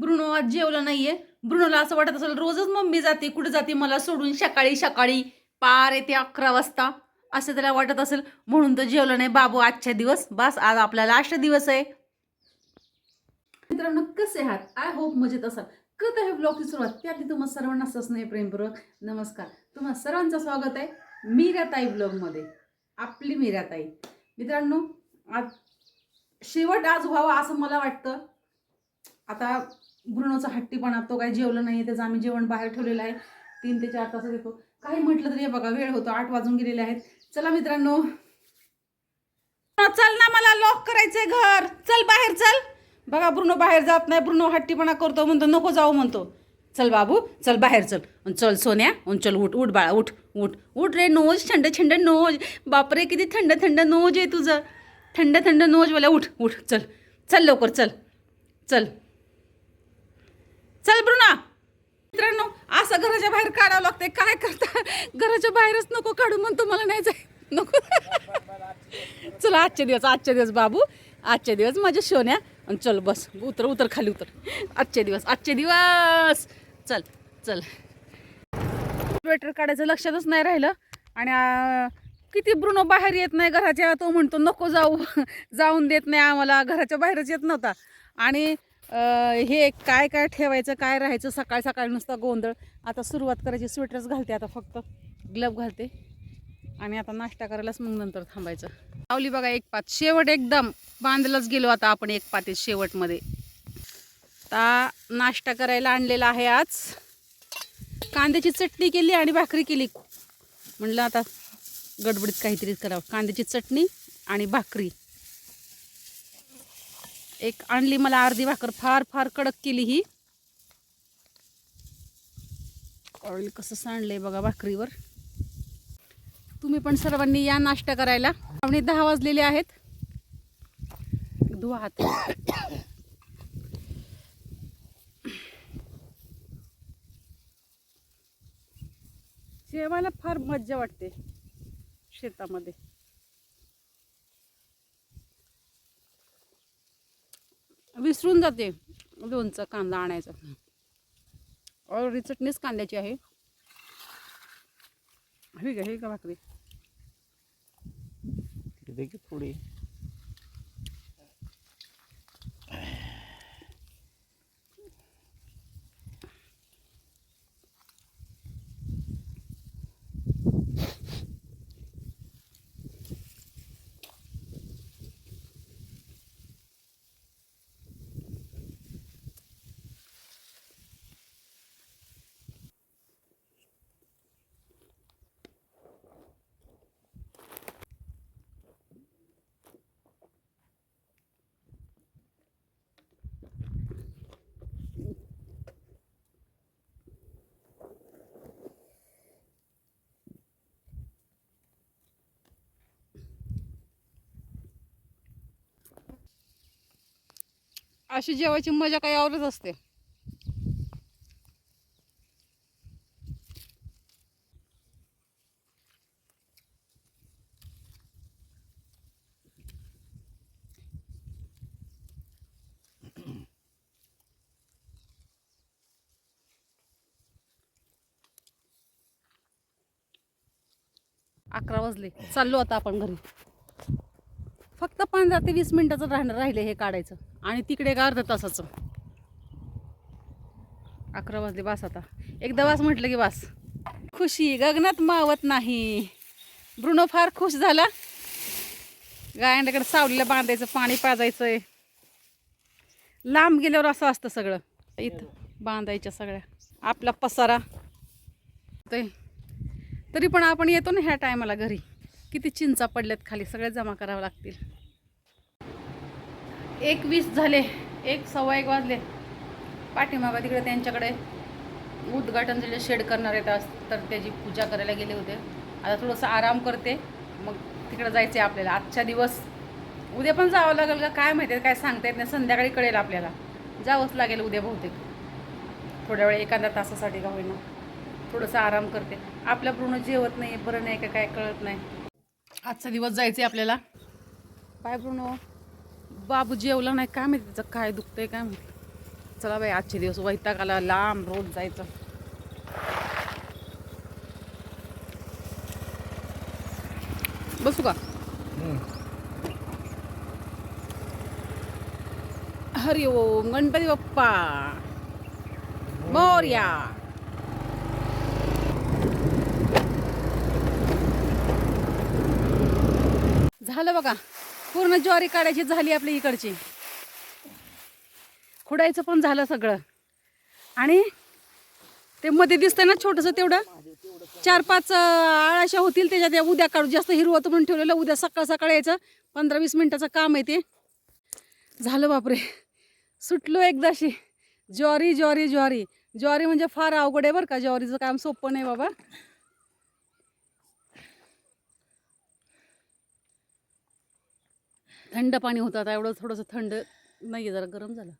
Bruno आज जेवला नाहीये. ब्रुनोला असं वाटत असेल रोजच मम्मी जाते कुठे जाते मला सोडून सकाळी सकाळी पार येते अकरा वाजता. असं त्याला वाटत असेल म्हणून तर जेवलं नाही. बाबू आजच्या दिवस बस आज आपला लास्ट दिवस आहे. मित्रांनो कसे आहात? आय होप मजेत असाल. करत आहे ब्लॉगची सुरुवात. त्याआधी तुम्हाला सर्वांना नाही प्रेमपूर्वक. नमस्कार. तुम्हा सर्वांचं स्वागत आहे मीराताई ब्लॉगमध्ये आपली मीराताई. मित्रांनो आज शेवट आज व्हावा असं मला वाटतं. आता ब्रुनोचा हट्टीपणा तो काही जेवलं नाही त्याचं आम्ही जेवण बाहेर ठेवलेलं आहे. तीन ते चार तासात येतो. काही म्हटलं तरी हे बघा वेळ होतो. आठ वाजून गेलेले आहेत. चला मित्रांनो. चल ना मला लॉक करायचंय घर. चल बाहेर चल. बघा ब्रुनो बाहेर जात नाही. ब्रुनो हट्टीपणा करतो म्हणतो. नको जाऊ म्हणतो. चल बाबू चल बाहेर चल. चल सोन्या अन चल उठ उठ बाळा उठ उठ. उठ रे नोज थंड थंड नोज. बापरे किती थंड थंड नोज आहे तुझं. थंड थंड नोज वाला उठ उठ चल. चल लवकर चल. चल. चल ब्रुना. मित्रांनो असं घराच्या बाहेर काढावं लागतंय. काय करता? घराच्या बाहेरच नको काढू म्हणतो मला नाही जाय नको. चला आजचे दिवस आजचे दिवस बाबू. आजचे दिवस माझ्या शोन्या आणि चल बस उतर उतर खाली उतर. आजचे दिवस आजचे दिवस. चल चल. स्वेटर काढायचं लक्षातच नाही राहिलं. आणि आ, किती ब्रुनो बाहेर येत नाही घराच्या तो म्हणतो नको जाऊ. जाऊन देत नाही आम्हाला. घराच्या बाहेरच येत नव्हता. आणि हे काय काय ठेवायचं काय राहायचं? सकाळ सकाळी नुसता गोंधळ. आता सुरुवात करायची स्वेटरच घालते आता फक्त. ग्लव घालते. आणि आता नाश्ता करायलाच मग नंतर थांबायचं. लावली बघा एक पात. शेवट एकदम बांधलाच गेलो आता आपण एक पाते शेवटमध्ये. आता नाश्ता करायला आणलेला आहे आज. कांद्याची चटणी केली आणि भाकरी केली. म्हणलं आता गडबडीत काहीतरी करावं. कांद्याची चटणी आणि भाकरी. एक आणली मला अर्धी भाकर फार फार कडक केली ही. ऑइल कसं सांडलंय बघा भाकरीवर. तुम्ही पण सर्वांनी या नाश्ता करायला. पावणे दहा वाजलेले आहेत. धुवा हात जेवायला फार मज्जा वाटते शेतामध्ये. विसरून जाते. लोणचं कांदा आणायचा. ऑलरेडी चटणीच कांद्याची आहे. हे का हे का भाकरी. थोडी. अशी जेवायची मजा काही आवडत असते. अकरा वाजले. चाललो आता आपण घरी. फक्त पंधरा ते वीस मिनिटाचं राहणं राहिले हे काढायचं. आणि तिकडे एक अर्धा तासाचं. अकरा वाजले वास आता. एकदा वास म्हटलं की वास खुशी गगनात मावत नाही. ब्रुनो फार खुश झाला. गायांकडे सावलीला बांधायचं पाणी पाजायचं आहे लांब गेल्यावर असं असतं सगळं. इथं बांधायच्या सगळ्या. आपला पसारा. ते तरी पण आपण येतो ना ह्या टायमाला घरी. किती चिंचा पडल्यात खाली. सगळ्या जमा करावं लागतील. एक वीस झाले एक सव्वा एक वाजले. पाठीमागा तिकडे त्यांच्याकडे उद्घाटन जे शेड करणार आहेत आज तर त्याची पूजा करायला गेले होते. आता थोडंसं आराम करते. मग तिकडे जायचं आहे आपल्याला. आजच्या दिवस. उद्या पण जावं लागेल का? काय माहिती आहे, काय सांगता येत नाही. संध्याकाळी कळेल आपल्याला. जावंच लागेल उद्या बहुतेक. थोड्या वेळ एखाद्या तासासाठी का होईना. थोडंसं आराम करते. आपल्या पूर्ण जेवत नाही बरं नाही का काय कळत नाही. आजचा दिवस जायचं आहे आपल्याला. काय पूर्ण? बाबू जेवला नाही काय माहिती त्याचं काय दुखतंय काय माहिती. चला बाई आजचे दिवस वैताग आला लांब रोज जायचं. बसू का? हरि ओम गणपती बाप्पा. मोर्या. झालं बघा. पूर्ण ज्वारी काढायची झाली आपली इकडची. खुडायचं पण झालं सगळं. आणि ते मध्ये दिसतंय ना छोटंसं तेवढं. चार पाच आळाशा होतील त्याच्यात. उद्या काढू. जास्त हिरवं होतं म्हणून ठेवलेलं. उद्या सकाळ सकाळ यायचं. पंधरा वीस मिनिटाचं काम आहे ते. झालं बापरे. सुटलो एकदाशी. ज्वारी ज्वारी ज्वारी. ज्वारी म्हणजे फार अवघड आहे बरं का. ज्वारीचं काम सोपं नाही बाबा. थंड पाणी होतं. आता एवढं थोडंसं थंड नाही आहे जरा गरम झालं.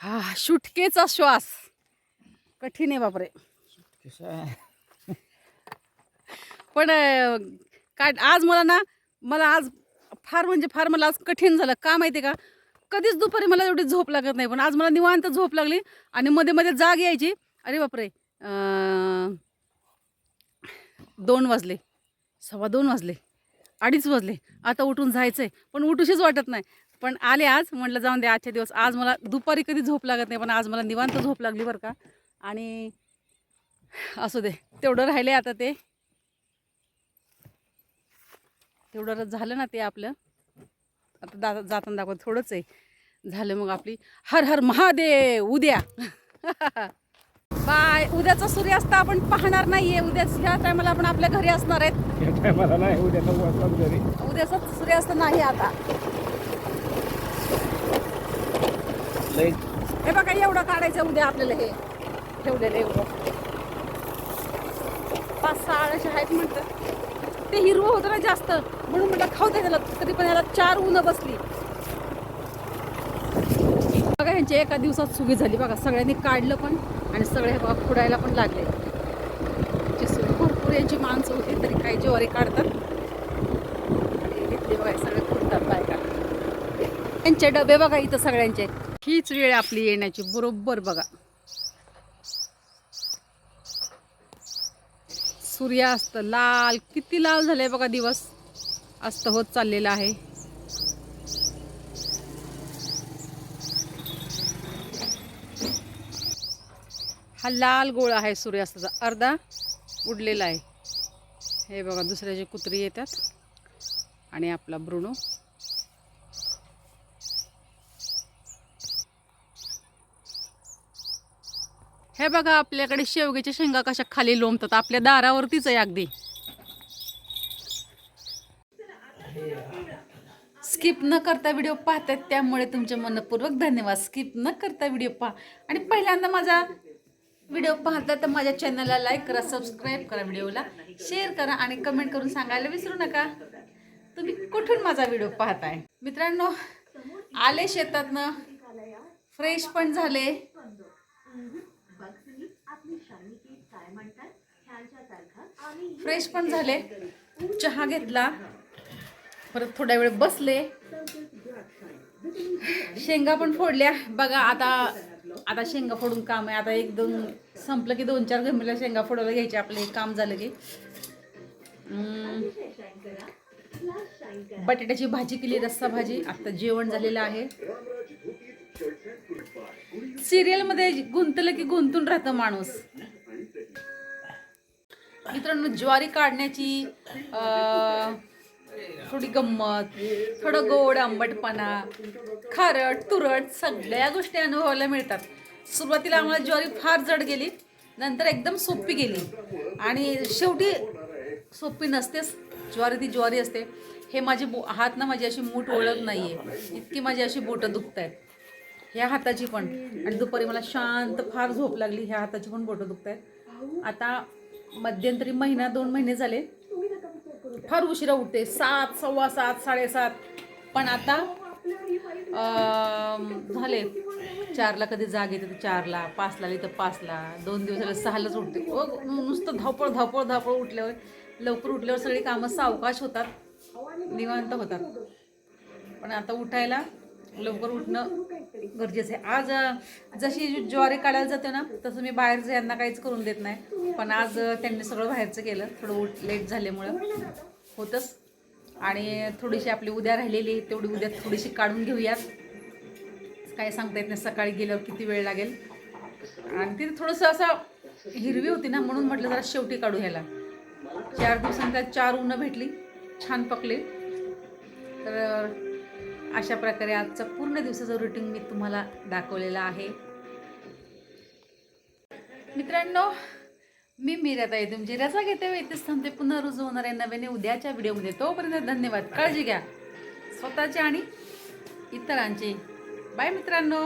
हा शुटकेचा श्वास. कठीण आहे बापरे. पण काय आज मला ना मला आज फार म्हणजे फार मला आज कठीण झालं. का माहिती आहे का? कधीच दुपारी मला एवढी झोप लागत नाही. पण आज मला निवांत झोप लागली आणि मध्ये मध्ये जाग यायची. अरे बापरे! दोन वाजले. सव्वा दोन वाजले. अडीच वाजले. आता उठून जायचं आहे पण उठूशीच वाटत नाही. पण आले आज. म्हटलं जाऊन दे आजचे दिवस. आज मला दुपारी कधी झोप लागत नाही पण आज मला निवांत झोप लागली बरं का. आणि असू दे. तेवढं राहिले आता ते. तेवढं झालं ना ते आपलं. आता दा जाताना दाखवत थोडंच आहे. झालं मग आपली हर हर महादेव उद्या. बाय उद्याचा सूर्यास्त आपण पाहणार नाहीये. उद्या ह्या टायमाला आपण आपल्या घरी असणार आहेत. उद्याचा सूर्यास्त नाही आता. हे बघा एवढं काढायचं उद्या आपल्याला हे. ठेवलेलं एवढं. पाच सहा आहेत म्हणतं ते हिरवं होतं ना जास्त. म्हणून म्हटलं खाऊ दे त्याला. तरी पण याला चार उन्ह बसली. बघा ह्यांची एका दिवसात सुगी झाली. बघा सगळ्यांनी काढलं पण आणि सगळे हे बघा फुडायला पण लागले. भरपूर यांची माणसं होती तरी काही ज्वारी काढतात. आणि बघा सगळे फुटतात बायका. यांचे डबे बघा इथं सगळ्यांचे. हीच वेळ आपली येण्याची. बरोबर बघा. सूर्यास्त लाल किती लाल झाले बघा दिवस. अस्त होत चाललेला आहे. हा लाल गोळा आहे सूर्यास्ताचा. अर्धा उडलेला आहे. हे बघा दुसऱ्याचे कुत्री येतात. आणि आपला ब्रुनो हे बघा आपल्याकडे शेवग्याच्या शेंगा कशा खाली लोंबतात. आपल्या दारावरतीच आहे अगदी. स्किप न करता व्हिडिओ पाहतात त्यामुळे तुमचे मनपूर्वक धन्यवाद. स्किप न करता व्हिडिओ पहा. आणि पहिल्यांदा माझा व्हिडिओ पाहता तर माझ्या चॅनलला लाईक करा सबस्क्राईब करा व्हिडिओला शेअर करा आणि कमेंट करून सांगायला विसरू नका. तुम्ही कुठून माझा व्हिडिओ पाहताय? मित्रांनो आले शेतातनं. फ्रेश पण झाले. फ्रेश पण झाले. चहा घेतला. परत थोड्या वेळ बसले. शेंगा पण फोडल्या. बघा आता आता शेंगा फोडून काम आहे. आता एक दोन संपलं की दोन चार गमीला शेंगा फोडायला घ्यायचे. आपलं काम झालं की. बटाट्याची भाजी केली रस्सा भाजी. आता जेवण झालेलं आहे. सिरियलमध्ये गुंतलं की गुंतून राहतं माणूस. मित्रांनो ज्वारी काढण्याची थोडी गंमत थोडं गोड आंबटपणा खारट तुरट सगळ्या गोष्टी अनुभवायला मिळतात. सुरुवातीला आम्हाला ज्वारी फार जड गेली नंतर एकदम सोपी गेली. आणि शेवटी सोपी नसतेच ज्वारी ती ज्वारी असते. हे माझे बो हात ना माझी अशी मूठ ओळख नाही आहे इतकी माझी अशी बोटं दुखत आहेत ह्या हाताची पण. आणि दुपारी मला शांत फार झोप लागली ह्या हाताची पण बोटं दुखत आहेत आता मध्यंतरी महिना दोन महिने झाले. फार उशिरा उठते. सात सव्वा सात साडेसात. पण आता झाले. चारला कधी जाग येते तर चारला पाचला आली तर पाचला दोन दिवस झाले सहालाच उठते. ओ, नुसतं धावपळ धावपळ धावपळ उठल्यावर लवकर उठल्यावर सगळी कामं सावकाश होतात. निवांत होतात. पण आता उठायला लवकर उठणं गरजेचं आहे. आज जशी ज्वारी काढायला जाते ना तसं मी बाहेरचं यांना काहीच करून देत नाही. पण आज त्यांनी सगळं बाहेरचं केलं. थोडं उठ लेट झाल्यामुळं. होतंच. आणि थोडीशी आपली उद्या राहिलेली तेवढी उद्या थोडीशी काढून घेऊयात. काय सांगता येत नाही सकाळी गेल्यावर किती वेळ लागेल. आणि तिथे थोडंसं असं हिरवी होती ना म्हणून म्हटलं जरा शेवटी काढू ह्याला. चार दिवसांनी त्यात चार उन्हं भेटली. छान पकले. तर अशा प्रकारे आजचा पूर्ण दिवसाचं रुटीन मी तुम्हाला दाखवलेलं आहे. मित्रांनो मी मीरात आहे तुमची रजा घेते व इथेच थांबते. पुन्हा रुजू होणार आहे नव्याने उद्याच्या व्हिडिओमध्ये तोपर्यंत धन्यवाद. काळजी घ्या. स्वतःची आणि इतरांची. बाय मित्रांनो.